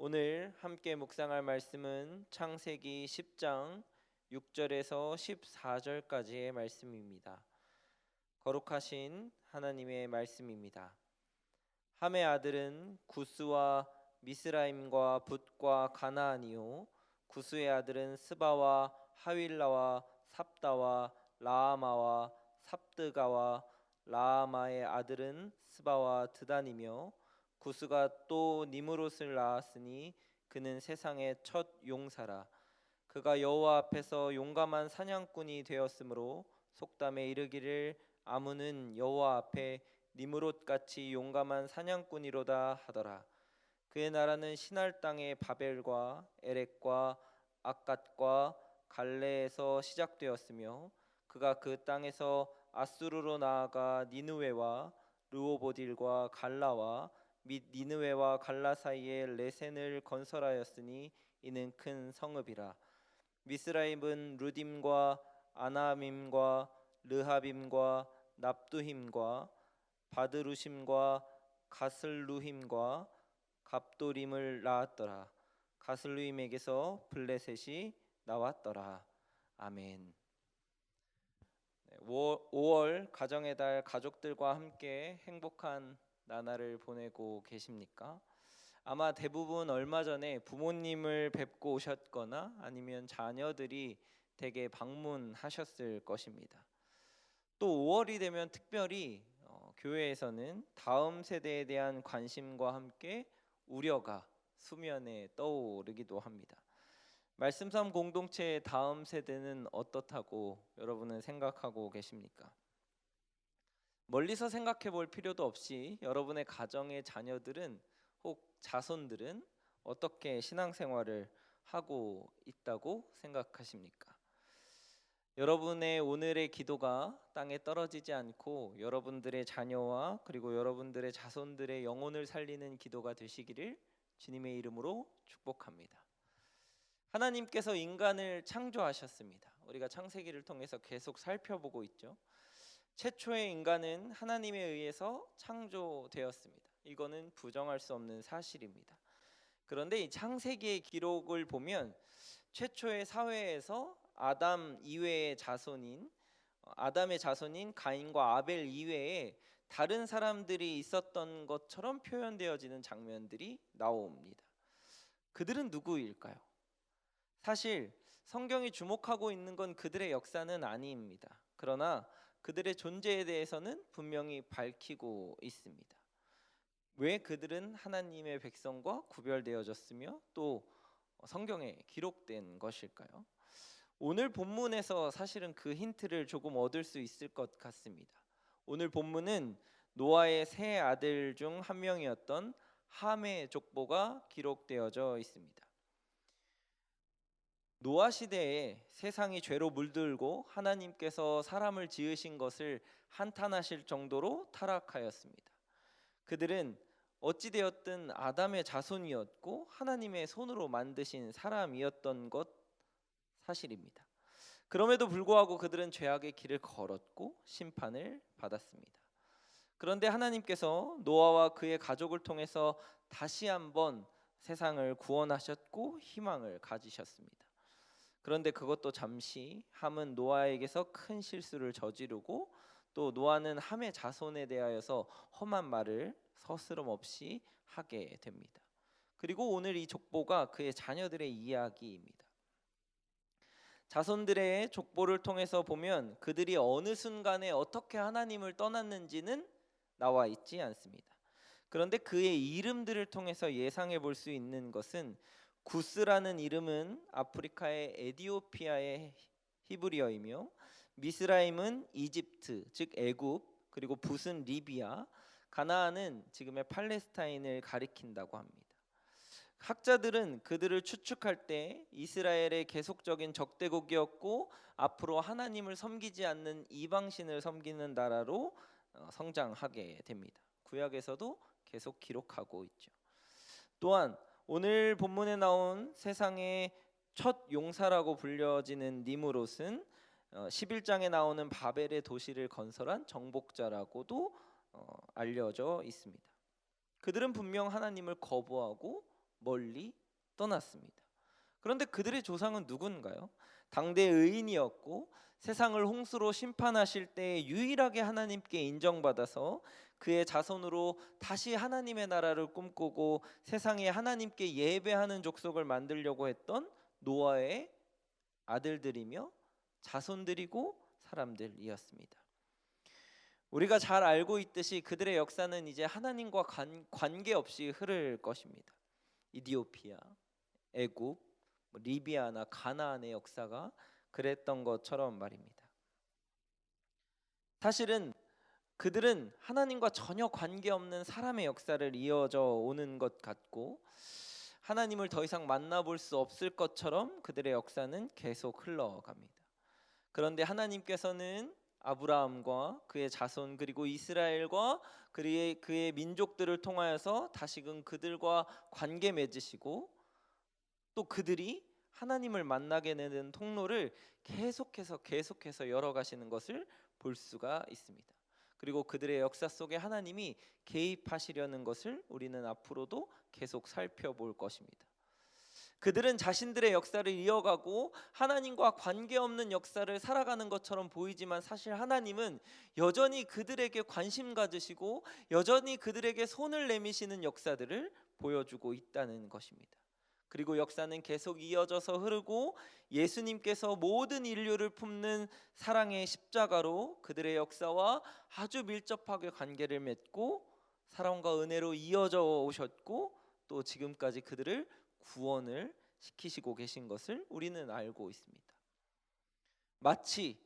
오늘 함께 묵상할 말씀은 창세기 10장 6절에서 14절까지의 말씀입니다. 거룩하신 하나님의 말씀입니다. 함의 아들은 구스와 미스라임과 붓과 가나안이요 구스의 아들은 스바와 하윌라와 삽다와 라아마와 삽드가와 라아마의 아들은 스바와 드단이며 구스가 또 니무롯을 낳았으니 그는 세상의 첫 용사라. 그가 여호와 앞에서 용감한 사냥꾼이 되었으므로 속담에 이르기를 아무는 여호와 앞에 니무롯 같이 용감한 사냥꾼이로다 하더라. 그의 나라는 신할 땅의 바벨과 에렉과 아갓과 갈레에서 시작되었으며 그가 그 땅에서 아수르로 나아가 니누웨와 르오보딜과 갈라와 및 니느웨와 갈라 사이에 레센을 건설하였으니 이는 큰 성읍이라. 미스라임은 루딤과 아나밈과 르하빔과 납두힘과 바드루심과 가슬루힘과 갑도림을 낳았더라. 가슬루임에게서 블레셋이 나왔더라. 아멘. 5월 가정의 달 가족들과 함께 행복한 나날을 보내고 계십니까? 아마 대부분 얼마 전에 부모님을 뵙고 오셨거나 아니면 자녀들이 댁에 방문하셨을 것입니다. 또 5월이 되면 특별히 어, 교회에서는 다음 세대에 대한 관심과 함께 우려가 수면에 떠오르기도 합니다. 말씀 삼 공동체의 다음 세대는 어떻다고 여러분은 생각하고 계십니까? 멀리서 생각해 볼 필요도 없이 여러분의 가정의 자녀들은 혹 자손들은 어떻게 신앙생활을 하고 있다고 생각하십니까? 여러분의 오늘의 기도가 땅에 떨어지지 않고 여러분들의 자녀와 그리고 여러분들의 자손들의 영혼을 살리는 기도가 되시기를 주님의 이름으로 축복합니다. 하나님께서 인간을 창조하셨습니다. 우리가 창세기를 통해서 계속 살펴보고 있죠. 최초의 인간은 하나님에 의해서 창조되었습니다. 이거는 부정할 수 없는 사실입니다. 그런데 이 창세기의 기록을 보면 최초의 사회에서 아담 이외의 자손인 어, 아담의 자손인 가인과 아벨 이외에 다른 사람들이 있었던 것처럼 표현되어지는 장면들이 나옵니다. 그들은 누구일까요? 사실 성경이 주목하고 있는 건 그들의 역사는 아닙니다. 그러나 그들의 존재에 대해서는 분명히 밝히고 있습니다. 왜 그들은 하나님의 백성과 구별되어졌으며 또 성경에 기록된 것일까요? 오늘 본문에서 사실은 그 힌트를 조금 얻을 수 있을 것 같습니다. 오늘 본문은 노아의 세 아들 중 한 명이었던 함의 족보가 기록되어져 있습니다. 노아 시대에 세상이 죄로 물들고 하나님께서 사람을 지으신 것을 한탄하실 정도로 타락하였습니다. 그들은 어찌 되었든 아담의 자손이었고 하나님의 손으로 만드신 사람이었던 것 사실입니다. 그럼에도 불구하고 그들은 죄악의 길을 걸었고 심판을 받았습니다. 그런데 하나님께서 노아와 그의 가족을 통해서 다시 한번 세상을 구원하셨고 희망을 가지셨습니다. 그런데 그것도 잠시 함은 노아에게서 큰 실수를 저지르고 또 노아는 함의 자손에 대하여서 험한 말을 서스럼 없이 하게 됩니다. 그리고 오늘 이 족보가 그의 자녀들의 이야기입니다. 자손들의 족보를 통해서 보면 그들이 어느 순간에 어떻게 하나님을 떠났는지는 나와 있지 않습니다. 그런데 그의 이름들을 통해서 예상해 볼 수 있는 것은 구스라는 이름은 아프리카의 에디오피아의 히브리어이며 미스라임은 이집트 즉 애굽 그리고 붓은 리비아 가나안은 지금의 팔레스타인을 가리킨다고 합니다. 학자들은 그들을 추측할 때 이스라엘의 계속적인 적대국이었고 앞으로 하나님을 섬기지 않는 이방신을 섬기는 나라로 어, 성장하게 됩니다. 구약에서도 계속 기록하고 있죠. 또한 오늘 본문에 나온 세상의 첫 용사라고 불려지는 니무롯은 11장에 어, 나오는 바벨의 도시를 건설한 정복자라고도 어, 알려져 있습니다. 그들은 분명 하나님을 거부하고 멀리 떠났습니다. 그런데 그들의 조상은 누군가요? 당대 의인이었고 세상을 홍수로 심판하실 때 유일하게 하나님께 인정받아서 그의 자손으로 다시 하나님의 나라를 꿈꾸고 세상에 하나님께 예배하는 족속을 만들려고 했던 노아의 아들들이며 자손들이고 사람들이었습니다. 우리가 잘 알고 있듯이 그들의 역사는 이제 하나님과 관, 관계없이 흐를 것입니다. 이디오피아, 애굽, 뭐 리비아나 가나안의 역사가 그랬던 것처럼 말입니다. 사실은 그들은 하나님과 전혀 관계없는 사람의 역사를 이어져 오는 것 같고 하나님을 더 이상 만나볼 수 없을 것처럼 그들의 역사는 계속 흘러갑니다. 그런데 하나님께서는 아브라함과 그의 자손 그리고 이스라엘과 그의 그의 민족들을 통하여서 다시금 그들과 관계 맺으시고 또 그들이 하나님을 만나게 되는 통로를 계속해서 계속해서 열어 가시는 것을 볼 수가 있습니다. 그리고 그들의 역사 속에 하나님이 개입하시려는 것을 우리는 앞으로도 계속 살펴볼 것입니다. 그들은 자신들의 역사를 이어가고 하나님과 관계없는 역사를 살아가는 것처럼 보이지만 사실 하나님은 여전히 그들에게 관심 가지시고 여전히 그들에게 손을 내미시는 역사들을 보여주고 있다는 것입니다. 그리고 역사는 계속 이어져서 흐르고 예수님께서 모든 인류를 품는 사랑의 십자가로 그들의 역사와 아주 밀접하게 관계를 맺고 사랑과 은혜로 이어져 오셨고 또 지금까지 그들을 구원을 시키시고 계신 것을 우리는 알고 있습니다. 마치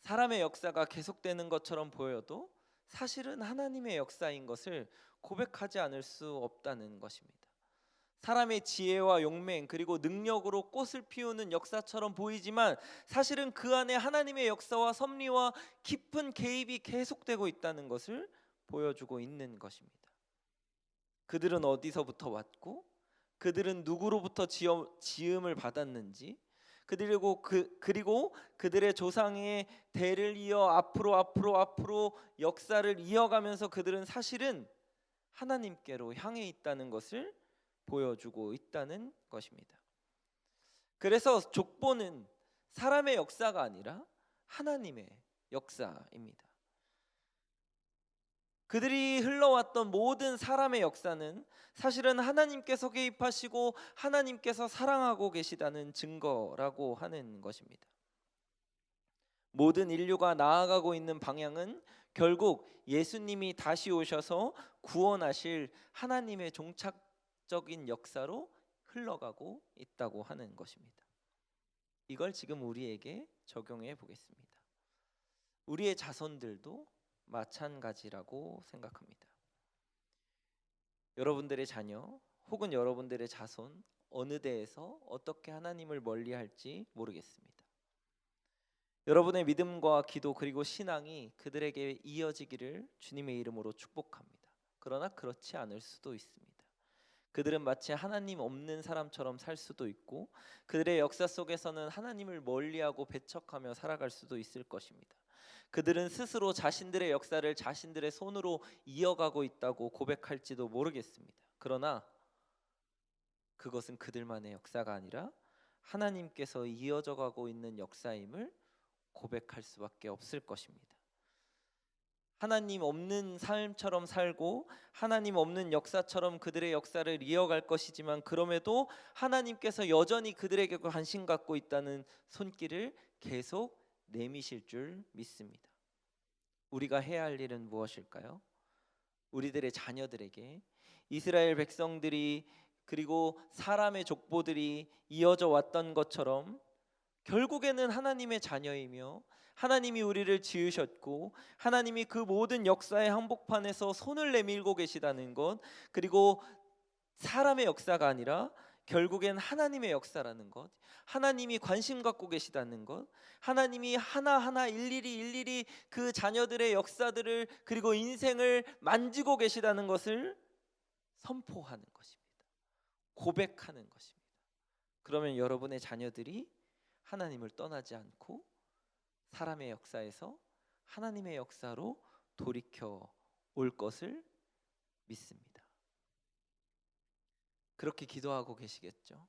사람의 역사가 계속되는 것처럼 보여도 사실은 하나님의 역사인 것을 고백하지 않을 수 없다는 것입니다. 사람의 지혜와 용맹 그리고 능력으로 꽃을 피우는 역사처럼 보이지만 사실은 그 안에 하나님의 역사와 섭리와 깊은 개입이 계속되고 있다는 것을 보여주고 있는 것입니다. 그들은 어디서부터 왔고 그들은 누구로부터 지음을 받았는지 그리고 그 그리고 그들의 조상의 대를 이어 앞으로 앞으로 앞으로 역사를 이어가면서 그들은 사실은 하나님께로 향해 있다는 것을 보여주고 있다는 것입니다. 그래서 족보는 사람의 역사가 아니라 하나님의 역사입니다. 그들이 흘러왔던 모든 사람의 역사는 사실은 하나님께서 개입하시고 하나님께서 사랑하고 계시다는 증거라고 하는 것입니다. 모든 인류가 나아가고 있는 방향은 결국 예수님이 다시 오셔서 구원하실 하나님의 종착 적인 역사로 흘러가고 있다고 하는 것입니다. 이걸 지금 우리에게 적용해 보겠습니다. 우리의 자손들도 마찬가지라고 생각합니다. 여러분들의 자녀 혹은 여러분들의 자손 어느 데에서 어떻게 하나님을 멀리할지 모르겠습니다. 여러분의 믿음과 기도 그리고 신앙이 그들에게 이어지기를 주님의 이름으로 축복합니다. 그러나 그렇지 않을 수도 있습니다. 그들은 마치 하나님 없는 사람처럼 살 수도 있고 그들의 역사 속에서는 하나님을 멀리하고 배척하며 살아갈 수도 있을 것입니다. 그들은 스스로 자신들의 역사를 자신들의 손으로 이어가고 있다고 고백할지도 모르겠습니다. 그러나 그것은 그들만의 역사가 아니라 하나님께서 이어져 가고 있는 역사임을 고백할 수밖에 없을 것입니다. 하나님 없는 삶처럼 살고 하나님 없는 역사처럼 그들의 역사를 이어갈 것이지만 그럼에도 하나님께서 여전히 그들에게 관심 갖고 있다는 손길을 계속 내미실 줄 믿습니다. 우리가 해야 할 일은 무엇일까요? 우리들의 자녀들에게 이스라엘 백성들이 그리고 사람의 족보들이 이어져 왔던 것처럼 결국에는 하나님의 자녀이며 하나님이 우리를 지으셨고 하나님이 그 모든 역사의 한복판에서 손을 내밀고 계시다는 것 그리고 사람의 역사가 아니라 결국엔 하나님의 역사라는 것, 하나님이 관심 갖고 계시다는 것, 하나님이 하나하나 일일이 일일이 그 자녀들의 역사들을 그리고 인생을 만지고 계시다는 것을 선포하는 것입니다. 고백하는 것입니다. 그러면 여러분의 자녀들이 하나님을 떠나지 않고 사람의 역사에서 하나님의 역사로 돌이켜 올 것을 믿습니다. 그렇게 기도하고 계시겠죠.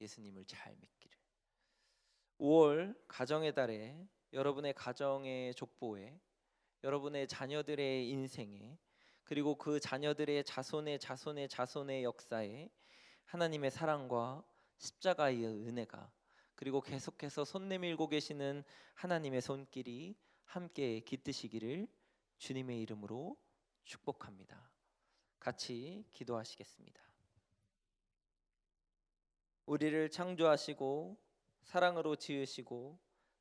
예수님을 잘 믿기를. 5월 가정의 달에 여러분의 가정의 족보에 여러분의 자녀들의 인생에 그리고 그 자녀들의 자손의 자손의 자손의 역사에 하나님의 사랑과 십자가의 은혜가 그리고 계속해서 손 내밀고 계시는 하나님의 손길이 함께 깃드시기를 주님의 이름으로 축복합니다. 같이 기도하시겠습니다. 우리를 창조하시고 사랑으로 지으시고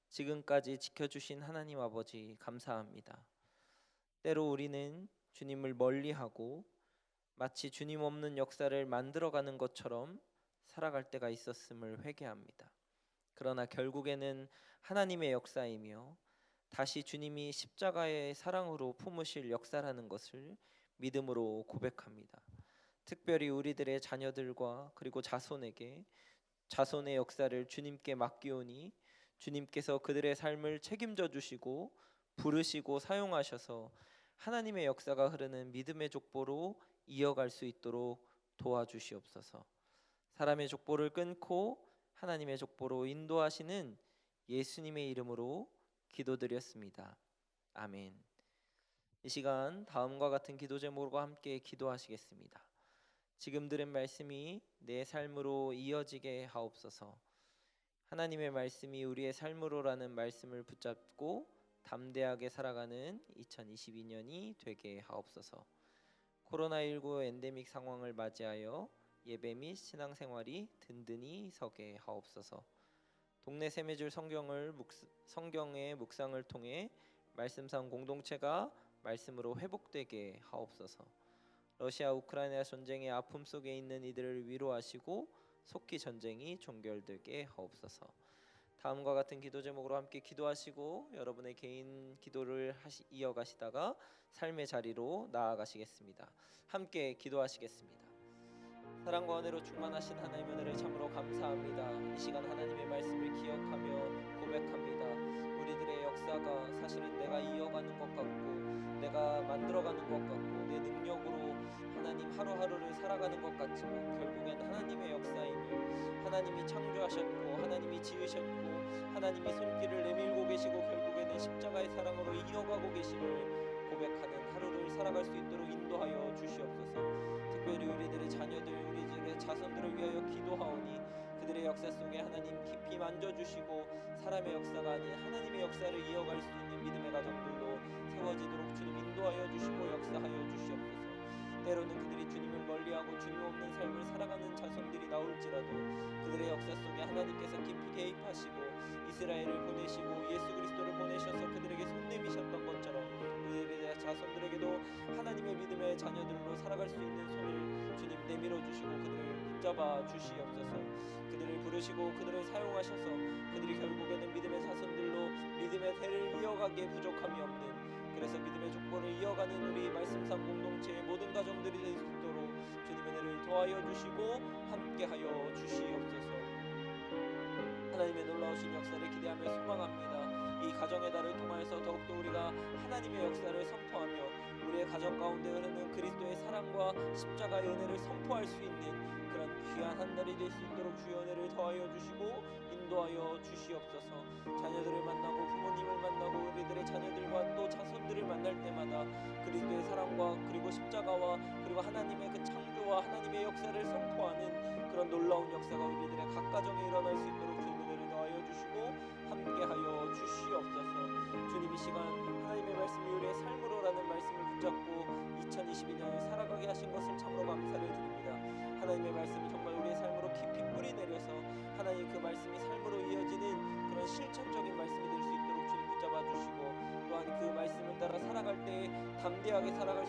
지금까지 지켜주신 하나님 아버지 감사합니다. 때로 우리는 주님을 멀리하고 마치 주님 없는 역사를 만들어가는 것처럼 살아갈 때가 있었음을 회개합니다. 그러나 결국에는 하나님의 역사이며 다시 주님이 십자가의 사랑으로 품으실 역사라는 것을 믿음으로 고백합니다. 특별히 우리들의 자녀들과 그리고 자손에게 자손의 역사를 주님께 맡기오니 주님께서 그들의 삶을 책임져 주시고 부르시고 사용하셔서 하나님의 역사가 흐르는 믿음의 족보로 이어갈 수 있도록 도와주시옵소서. 사람의 족보를 끊고 하나님의 족보로 인도하시는 예수님의 이름으로 기도드렸습니다. 아멘. 이 시간 다음과 같은 기도 제목과 함께 기도하시겠습니다. 지금 들은 말씀이 내 삶으로 이어지게 하옵소서. 하나님의 말씀이 우리의 삶으로라는 말씀을 붙잡고 담대하게 살아가는 2022년이 되게 하옵소서. 코로나19 엔데믹 상황을 맞이하여 예배 및 신앙생활이 든든히 서게 하옵소서. 동네 세매줄 성경을 묵, 성경의 묵상을 통해 말씀상 공동체가 말씀으로 회복되게 하옵소서. 러시아 우크라이나 전쟁의 아픔 속에 있는 이들을 위로하시고 속히 전쟁이 종결되게 하옵소서. 다음과 같은 기도 제목으로 함께 기도하시고 여러분의 개인 기도를 하시, 이어가시다가 삶의 자리로 나아가시겠습니다. 함께 기도하시겠습니다. 사랑과 은혜로 충만하신 하나님의 은혜를 참으로 감사합니다. 이 시간 하나님의 말씀을 기억하며 고백합니다. 우리들의 역사가 사실은 내가 이어가는 것 같고 내가 만들어가는 것 같고 내 능력으로 하나님 하루하루를 살아가는 것 같지만 결국엔 하나님의 역사이며 하나님이 창조하셨고 하나님이 지으셨고 하나님이 손길을 내밀고 계시고 결국에는 십자가의 사랑으로 이어가고 계심을 고백하는 하루를 살아갈 수 있도록 인도하여 주시옵소서. 특별히 우리들의 자녀들, 우리들의 자손들을 위하여 기도하오니 그들의 역사 속에 하나님 깊이 만져주시고 사람의 역사가 아닌 하나님의 역사를 이어갈 수 있는 믿음의 가정들로 세워지도록 주님 인도하여 주시고 역사하여 주시옵소서. 때로는 그들이 주님을 멀리하고 주님 없는 삶을 살아가는 자손들이 나올지라도 그들의 역사 속에 하나님께서 깊이 개입하시고 이스라엘을 보내시고 예수 그리스도를 보내셔서 그들에게 손 내미셨던 것처럼 그들의 자손들에게도 하나님의 믿음의 자녀들로 살아갈 수 있는 손을 주님 내밀어 주시고 그들을 붙잡아 주시옵소서 그들을 부르시고 그들을 사용하셔서 그들이 결국에는 믿음의 자손들로 믿음의 대를 이어가기에 부족함이 없는 그래서 믿음의 족보를 이어가는 우리 말씀상 공동체의 모든 가정들이 될 수 있도록 주님의 은혜를 도하여 주시고 함께하여 주시옵소서. 하나님의 놀라우신 역사를 기대하며 소망합니다. 이 가정의 달을 통하여서 더욱더 우리가 하나님의 역사를 선포하며 우리의 가정 가운데 흐르는 그리스도의 사랑과 십자가의 은혜를 선포할 수 있는 그런 귀한 한 달이 될 수 있도록 주의 은혜를 더하여 주시고 인도하여 주시옵소서. 자녀들을 만나고 부모님을 만나고 우리들의 자녀들과 또 자손들을 만날 때마다 그리스도의 사랑과 그리고 십자가와 그리고 하나님의 그 창조와 하나님의 역사를 선포하는 그런 놀라운 역사가 우리들의 각 가정에 일어날 수 있도록 함께하여 주시옵소서. 주님 이 시간 하나님의 말씀이 우리의 삶으로라는 말씀을 붙잡고 2022년을 살아가게 하신 것을 참으로 감사를 드립니다. 하나님의 말씀이 정말 우리의 삶으로 깊이 뿌리 내려서 하나님 그 말씀이 삶으로 이어지는 그런 실천적인 말씀이 될 수 있도록 주님 붙잡아 주시고 또한 그 말씀을 따라 살아갈 때 담대하게 살아갈 수